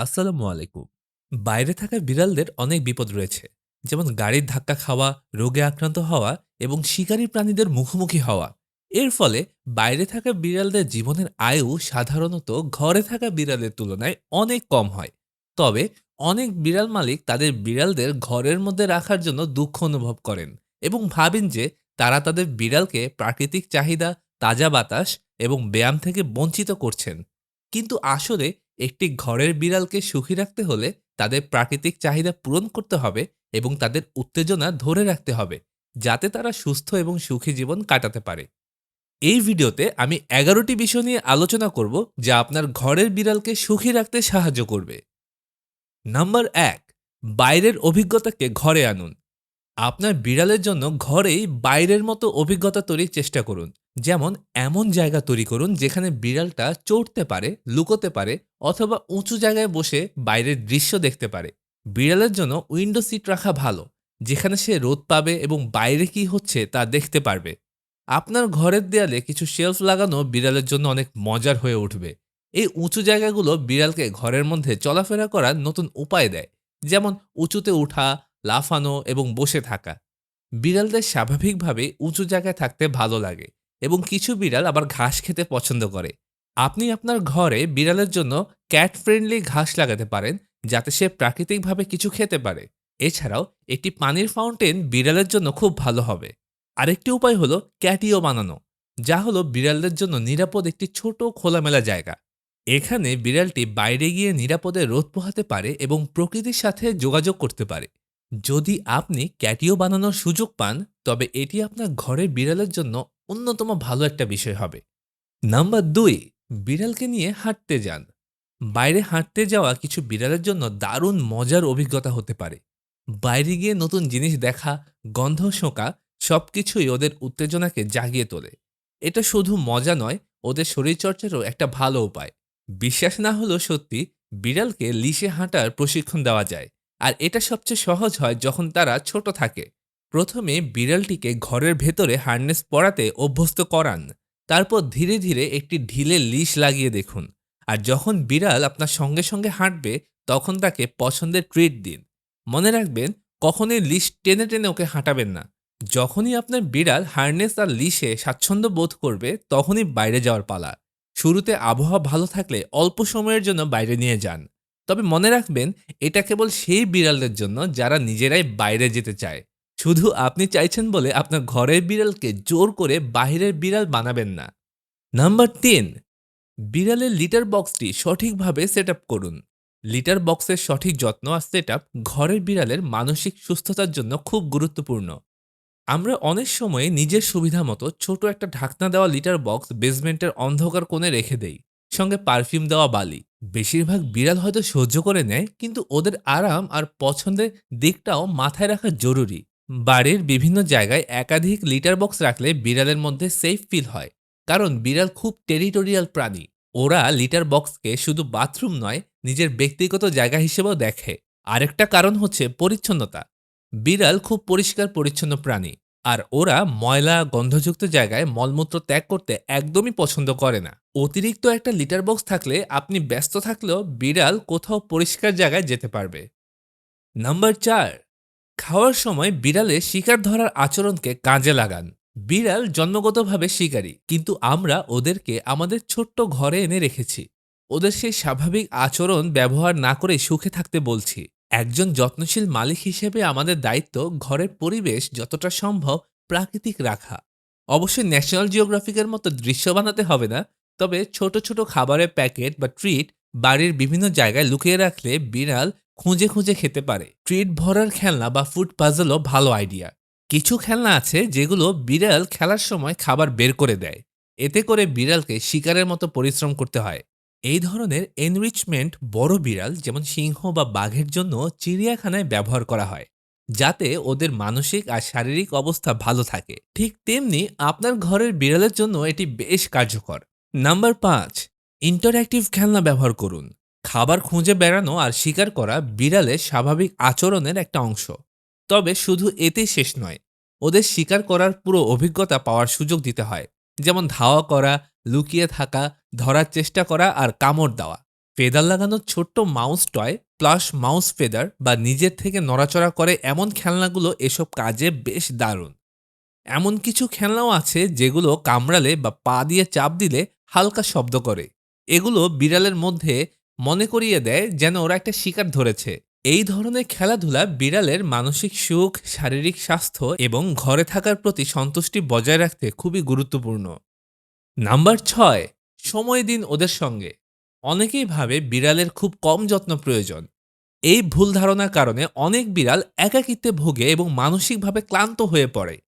আসসালামু আলাইকুম। বাইরে থাকা বিড়ালদের অনেক বিপদ রয়েছে। যেমন গাড়ির ধাক্কা খাওয়া, রোগে আক্রান্ত হওয়া এবং শিকারী প্রাণীদের মুখোমুখি হওয়া। এর ফলে বাইরে থাকা বিড়ালদের জীবনের আয়ু সাধারণত ঘরে থাকা বিড়ালের তুলনায় অনেক কম হয়। তবে অনেক বিড়াল মালিক তাদের বিড়ালদের ঘরের মধ্যে রাখার জন্য দুঃখ অনুভব করেন এবং ভাবেন যে তারা তাদের বিড়ালকে প্রাকৃতিক চাহিদা, তাজা বাতাস এবং ব্যায়াম থেকে বঞ্চিত করছেন। কিন্তু আসলে একটি ঘরের বিড়ালকে সুখী রাখতে হলে তাদের প্রাকৃতিক চাহিদা পূরণ করতে হবে এবং তাদের উত্তেজনা ধরে রাখতে হবে, যাতে তারা সুস্থ এবং সুখী জীবন কাটাতে পারে। এই ভিডিওতে আমি এগারোটি বিষয় নিয়ে আলোচনা করব যা আপনার ঘরের বিড়ালকে সুখী রাখতে সাহায্য করবে। নাম্বার এক, বাইরের অভিজ্ঞতাকে ঘরে আনুন। আপনার বিড়ালের জন্য ঘরেই বাইরের মতো অভিজ্ঞতা তৈরির চেষ্টা করুন। যেমন এমন জায়গা তৈরি করুন যেখানে বিড়ালটা চড়তে পারে, লুকোতে পারে অথবা উঁচু জায়গায় বসে বাইরের দৃশ্য দেখতে পারে। বিড়ালের জন্য উইন্ডো সিট রাখা ভালো, যেখানে সে রোদ পাবে এবং বাইরে কি হচ্ছে তা দেখতে পারবে। আপনার ঘরের দেয়ালে কিছু শেলফ লাগানো বিড়ালের জন্য অনেক মজার হয়ে উঠবে। এই উঁচু জায়গাগুলো বিড়ালকে ঘরের মধ্যে চলাফেরা করার নতুন উপায় দেয়, যেমন উঁচুতে ওঠা লাফানো এবং বসে থাকা। বিড়ালদের স্বাভাবিকভাবে উঁচু জায়গায় থাকতে ভালো লাগে। এবং কিছু বিড়াল আবার ঘাস খেতে পছন্দ করে। আপনি আপনার ঘরে বিড়ালের জন্য ক্যাট ফ্রেন্ডলি ঘাস লাগাতে পারেন, যাতে সে প্রাকৃতিকভাবে কিছু খেতে পারে। এছাড়াও একটি পানির ফাউন্টেন বিড়ালের জন্য খুব ভালো হবে। আরেকটি উপায় হলো ক্যাটিও বানানো, যা হলো বিড়ালদের জন্য নিরাপদ একটি ছোট খোলামেলা জায়গা। এখানে বিড়ালটি বাইরে গিয়ে নিরাপদে রোদ পোহাতে পারে এবং প্রকৃতির সাথে যোগাযোগ করতে পারে। যদি আপনি ক্যাটিও বানানোর সুযোগ পান, তবে এটি আপনার ঘরের বিড়ালের জন্য অন্যতম ভালো একটা বিষয় হবে। নাম্বার দুই, বিড়ালকে নিয়ে হাঁটতে যান। বাইরে হাঁটতে যাওয়া কিছু বিড়ালের জন্য দারুণ মজার অভিজ্ঞতা হতে পারে। বাইরে গিয়ে নতুন জিনিস দেখা, গন্ধ শোঁকা সব কিছুই ওদের উত্তেজনাকে জাগিয়ে তোলে। এটা শুধু মজা নয়, ওদের শরীরচর্চারও একটা ভালো উপায়। বিশ্বাস না হলেও সত্যি, বিড়ালকে লিশে হাঁটার প্রশিক্ষণ দেওয়া যায়। আর এটা সবচেয়ে সহজ হয় যখন তারা ছোট থাকে। প্রথমে বিড়ালটিকে ঘরের ভেতরে হার্নেস পরাতে অভ্যস্ত করান। তারপর ধীরে ধীরে একটি ঢিলে লিশ লাগিয়ে দেখুন। আর যখন বিড়াল আপনার সঙ্গে সঙ্গে হাঁটবে, তখন তাকে পছন্দের ট্রিট দিন। মনে রাখবেন, কখনই লিশ টেনে টেনে ওকে হাঁটাবেন না। যখনই আপনার বিড়াল হার্নেস আর লিশে স্বাচ্ছন্দ্য বোধ করবে, তখনই বাইরে যাওয়ার পালা। শুরুতে আবহাওয়া ভালো থাকলে অল্প সময়ের জন্য বাইরে নিয়ে যান। তবে মনে রাখবেন, এটা কেবল সেই বিড়ালদের জন্য যারা নিজেরাই বাইরে যেতে চায়। শুধু আপনি চাইছেন বলে আপনার ঘরের বিড়ালকে জোর করে বাইরের বিড়াল বানাবেন না। নাম্বার তিন, বিড়ালের লিটার বক্সটি সঠিকভাবে সেট করুন। লিটার বক্সের সঠিক যত্ন আর সেট ঘরের বিড়ালের মানসিক সুস্থতার জন্য খুব গুরুত্বপূর্ণ। আমরা অনেক সময় নিজের সুবিধা মতো ছোট একটা ঢাকনা দেওয়া লিটার বক্স বেসমেন্টের অন্ধকার কোণে রেখে দেই, সঙ্গে পারফিউম দেওয়া বালি। বেশিরভাগ বিড়াল হয়তো সহ্য করে নেয়, কিন্তু ওদের আরাম আর পছন্দের দিকটাও মাথায় রাখা জরুরি। বাড়ির বিভিন্ন জায়গায় একাধিক লিটার বক্স রাখলে বিড়ালের মধ্যে সেফ ফিল হয়, কারণ বিড়াল খুব টেরিটোরিয়াল প্রাণী। ওরা লিটার বক্সকে শুধু বাথরুম নয়, নিজের ব্যক্তিগত জায়গা হিসেবেও দেখে। আরেকটা কারণ হচ্ছে পরিচ্ছন্নতা। বিড়াল খুব পরিষ্কার পরিচ্ছন্ন প্রাণী, আর ওরা ময়লা, গন্ধযুক্ত জায়গায় মলমূত্র ত্যাগ করতে একদমই পছন্দ করে না। অতিরিক্ত একটা লিটার বক্স থাকলে আপনি ব্যস্ত থাকলেও বিড়াল কোথাও পরিষ্কার জায়গায় যেতে পারবে। নাম্বার চার খাওয়ার সময় বিড়ালের শিকার ধরার আচরণকে কাজে লাগান। বিড়াল জন্মগতভাবে শিকারী, কিন্তু আমরা ওদেরকে আমাদের ছোট্ট ঘরে এনে রেখেছি। ওদের সেই স্বাভাবিক আচরণ ব্যবহার না করে সুখে থাকতে বলছি। একজন যত্নশীল মালিক হিসেবে আমাদের দায়িত্ব ঘরের পরিবেশ যতটা সম্ভব প্রাকৃতিক রাখা। অবশ্যই ন্যাশনাল জিওগ্রাফিকের মতো দৃশ্য বানাতে হবে না, তবে ছোট ছোট খাবারের প্যাকেট বা ট্রিট বাড়ির বিভিন্ন জায়গায় লুকিয়ে রাখলে বিড়াল খুঁজে খুঁজে খেতে পারে। ট্রিট ভরার খেলনা বা ফুড পাজলও ভালো আইডিয়া। কিছু খেলনা আছে যেগুলো বিড়াল খেলার সময় খাবার বের করে দেয়। এতে করে বিড়ালকে শিকারের মতো পরিশ্রম করতে হয়। এই ধরনের এনরিচমেন্ট বড় বিড়াল, যেমন সিংহ বা বাঘের জন্য চিড়িয়াখানায় ব্যবহার করা হয়, যাতে ওদের মানসিক আর শারীরিক অবস্থা ভালো থাকে। ঠিক তেমনি আপনার ঘরের বিড়ালের জন্য এটি বেশ কার্যকর। নাম্বার পাঁচ ইন্টারঅ্যাক্টিভ খেলনা ব্যবহার করুন। খাবার খুঁজে বেড়ানো আর শিকার করা বিড়ালের স্বাভাবিক আচরণের একটা অংশ। তবে শুধু এতেই শেষ নয়, ওদের শিকার করার পুরো অভিজ্ঞতা পাওয়ার সুযোগ দিতে হয়, যেমন ধাওয়া করা, লুকিয়ে থাকা, ধরার চেষ্টা করা আর কামড় দেওয়া। ফেদার লাগানো ছোট্ট mouse toy plus mouse feather বা নিজের থেকে নড়াচড়া করে এমন খেলনাগুলো এসব কাজে বেশ দারুণ। এমন কিছু খেলনাও আছে যেগুলো কামড়ালে বা পা দিয়ে চাপ দিলে হালকা শব্দ করে। এগুলো বিড়ালের মধ্যে মনে করিয়ে দেয় যেন ওরা একটা শিকার ধরেছে। এই ধরনের খেলাধুলা বিড়ালের মানসিক সুখ, শারীরিক স্বাস্থ্য এবং ঘরে থাকার প্রতি সন্তুষ্টি বজায় রাখতে খুবই গুরুত্বপূর্ণ। নাম্বার ছয়, সময় দিন ওদের সঙ্গে। অনেকেই ভাবে বিড়ালের খুব কম যত্ন প্রয়োজন। এই ভুল ধারণার কারণে অনেক বিড়াল একাকিত্বে ভোগে এবং মানসিকভাবে ক্লান্ত হয়ে পড়ে।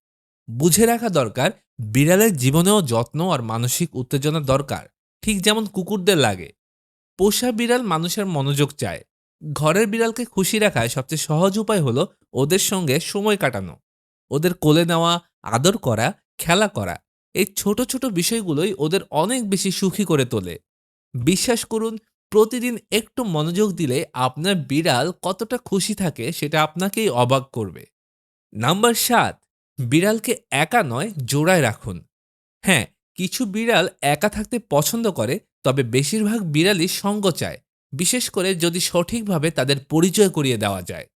বুঝে রাখা দরকার, বিড়ালের জীবনেও যত্ন আর মানসিক উত্তেজনা দরকার। ঠিক যেমন কুকুরদের লাগে। পোষা বিড়াল মানুষের মনোযোগ চায়। ঘরের বিড়ালকে খুশি রাখায় সবচেয়ে সহজ উপায় হলো ওদের সঙ্গে সময় কাটানো। ওদের কোলে নেওয়া, আদর করা, খেলা করা। এই ছোট ছোট বিষয়গুলোই ওদের অনেক বেশি সুখী করে তোলে। বিশ্বাস করুন, প্রতিদিন একটু মনোযোগ দিলে আপনার বিড়াল কতটা খুশি থাকে সেটা আপনাকেই অবাক করবে। নাম্বার সাত, বিড়ালকে একা নয়, জোড়ায় রাখুন। হ্যাঁ কিছু বিড়াল একা থাকতে পছন্দ করে তবে বেশিরভাগ বিড়ালই সঙ্গ চায়, বিশেষ করে যদি সঠিকভাবে তাদের পরিচয় করিয়ে দেওয়া যায়।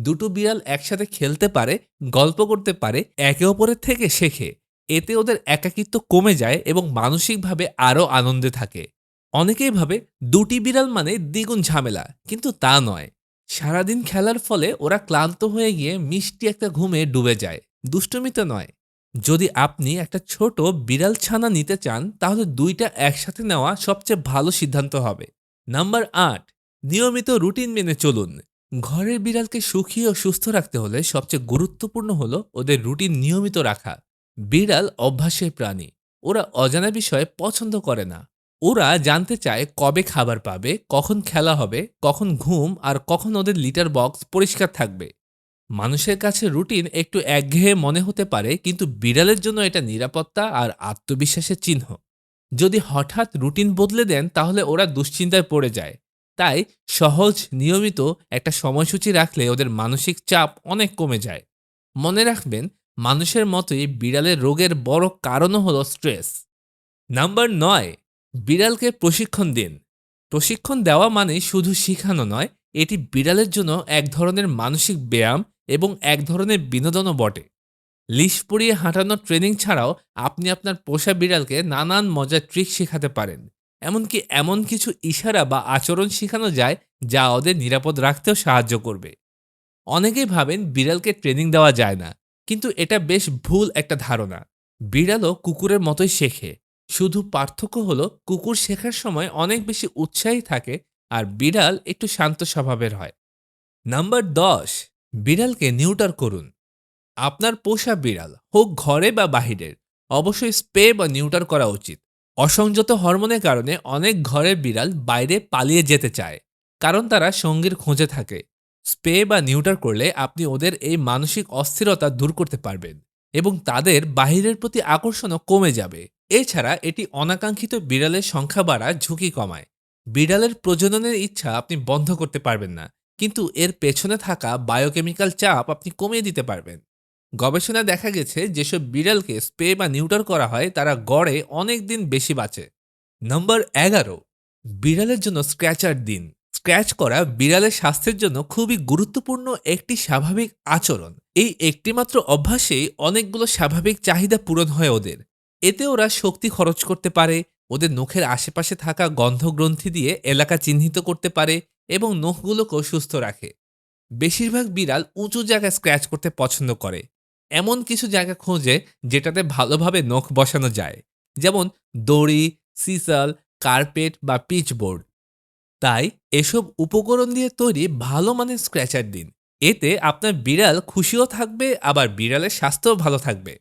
দুটো বিড়াল একসাথে খেলতে পারে, গল্প করতে পারে, একে অপরের থেকে শেখে। এতে ওদের একাকিত্ব কমে যায় এবং মানসিকভাবে আরও আনন্দে থাকে। অনেকেই ভাবে দুটি বিড়াল মানে দ্বিগুণ ঝামেলা, কিন্তু তা নয়। সারাদিন খেলার ফলে ওরা ক্লান্ত হয়ে গিয়ে মিষ্টি একটা ঘুমে ডুবে যায়। দুষ্টমিতে নয়। যদি আপনি একটা ছোট বিড়াল ছানা নিতে চান, তাহলে দুইটা একসাথে নেওয়া সবচেয়ে ভালো সিদ্ধান্ত হবে। নাম্বার আট, নিয়মিত রুটিন মেনে চলুন। ঘরের বিড়ালকে সুখী ও সুস্থ রাখতে হলে সবচেয়ে গুরুত্বপূর্ণ হলো ওদের রুটিন নিয়মিত রাখা। বিড়াল অভ্যাসের প্রাণী, ওরা অজানা বিষয়ে পছন্দ করে না। ওরা জানতে চায় কবে খাবার পাবে, কখন খেলা হবে, কখন ঘুম আর কখন ওদের লিটার বক্স পরিষ্কার থাকবে। মানুষের কাছে রুটিন একটু একঘেয়ে মনে হতে পারে, কিন্তু বিড়ালের জন্য এটা নিরাপত্তা আর আত্মবিশ্বাসের চিহ্ন। যদি হঠাৎ রুটিন বদলে দেন, তাহলে ওরা দুশ্চিন্তায় পড়ে যায়। তাই সহজ, নিয়মিত একটা সময়সূচি রাখলে ওদের মানসিক চাপ অনেক কমে যায়। মনে রাখবেন, মানুষের মতোই বিড়ালের রোগের বড় কারণও হলো স্ট্রেস নাম্বার নয়, বিড়ালকে প্রশিক্ষণ দিন। প্রশিক্ষণ দেওয়া মানে শুধু শিখানো নয়, এটি বিড়ালের জন্য এক ধরনের মানসিক ব্যায়াম এবং এক ধরনের বিনোদনও বটে। লিশ পরিয়ে হাঁটানোর ট্রেনিং ছাড়াও আপনি আপনার পোষা বিড়ালকে নানান মজার ট্রিক শেখাতে পারেন। এমনকি এমন কিছু ইশারা বা আচরণ শেখানো যায় যা ওদের নিরাপদ রাখতেও সাহায্য করবে। অনেকেই ভাবেন বিড়ালকে ট্রেনিং দেওয়া যায় না, কিন্তু এটা বেশ ভুল একটা ধারণা। বিড়ালও কুকুরের মতোই শেখে। শুধু পার্থক্য হলো কুকুর শেখার সময় অনেক বেশি উৎসাহী থাকে আর বিড়াল একটু শান্ত স্বভাবের হয়। নাম্বার দশ বিড়ালকে নিউটার করুন। আপনার পোষা বিড়াল, হোক ঘরে বা বাহিরের, অবশ্যই স্প্রে বা নিউটার করা উচিত। অসংযত হরমোনের কারণে অনেক ঘরের বিড়াল বাইরে পালিয়ে যেতে চায়, কারণ তারা সঙ্গীর খোঁজে থাকে। স্প্রে বা নিউটার করলে আপনি ওদের এই মানসিক অস্থিরতা দূর করতে পারবেন এবং তাদের বাহিরের প্রতি আকর্ষণও কমে যাবে। এছাড়া এটি অনাকাঙ্ক্ষিত বিড়ালের সংখ্যা বাড়া ঝুঁকি কমায়। বিড়ালের প্রজননের ইচ্ছা আপনি বন্ধ করতে পারবেন না। কিন্তু এর পেছনে থাকা বায়োকেমিক্যাল চাপ আপনি কমিয়ে দিতে পারবেন। গবেষণায় দেখা গেছে, যেসব বিড়ালকে স্প্রে বা নিউটার করা হয়, তারা গড়ে অনেক দিন বেশি বাঁচে। নম্বর এগারো, বিড়ালের জন্য স্ক্র্যাচার দিন। স্ক্র্যাচ করা বিড়ালের স্বাস্থ্যের জন্য খুবই গুরুত্বপূর্ণ একটি স্বাভাবিক আচরণ। এই একটিমাত্র অভ্যাসেই অনেকগুলো স্বাভাবিক চাহিদা পূরণ হয় ওদের। এতে ওরা শক্তি খরচ করতে পারে, ওদের নখের আশেপাশে থাকা গন্ধগ্রন্থি দিয়ে এলাকা চিহ্নিত করতে পারে এবং নখগুলোকেও সুস্থ রাখে। বেশিরভাগ বিড়াল উঁচু জায়গায় স্ক্র্যাচ করতে পছন্দ করে। এমন কিছু জায়গা খোঁজে যেটাতে ভালোভাবে নখ বসানো যায়। যেমন দড়ি, সিসাল, কার্পেট বা পিচবোর্ড। তাই এসব উপকরণ দিয়ে তৈরি ভালো মানের স্ক্র্যাচার দিন। এতে আপনার বিড়াল খুশিও থাকবে, আবার বিড়ালের স্বাস্থ্যও ভালো থাকবে।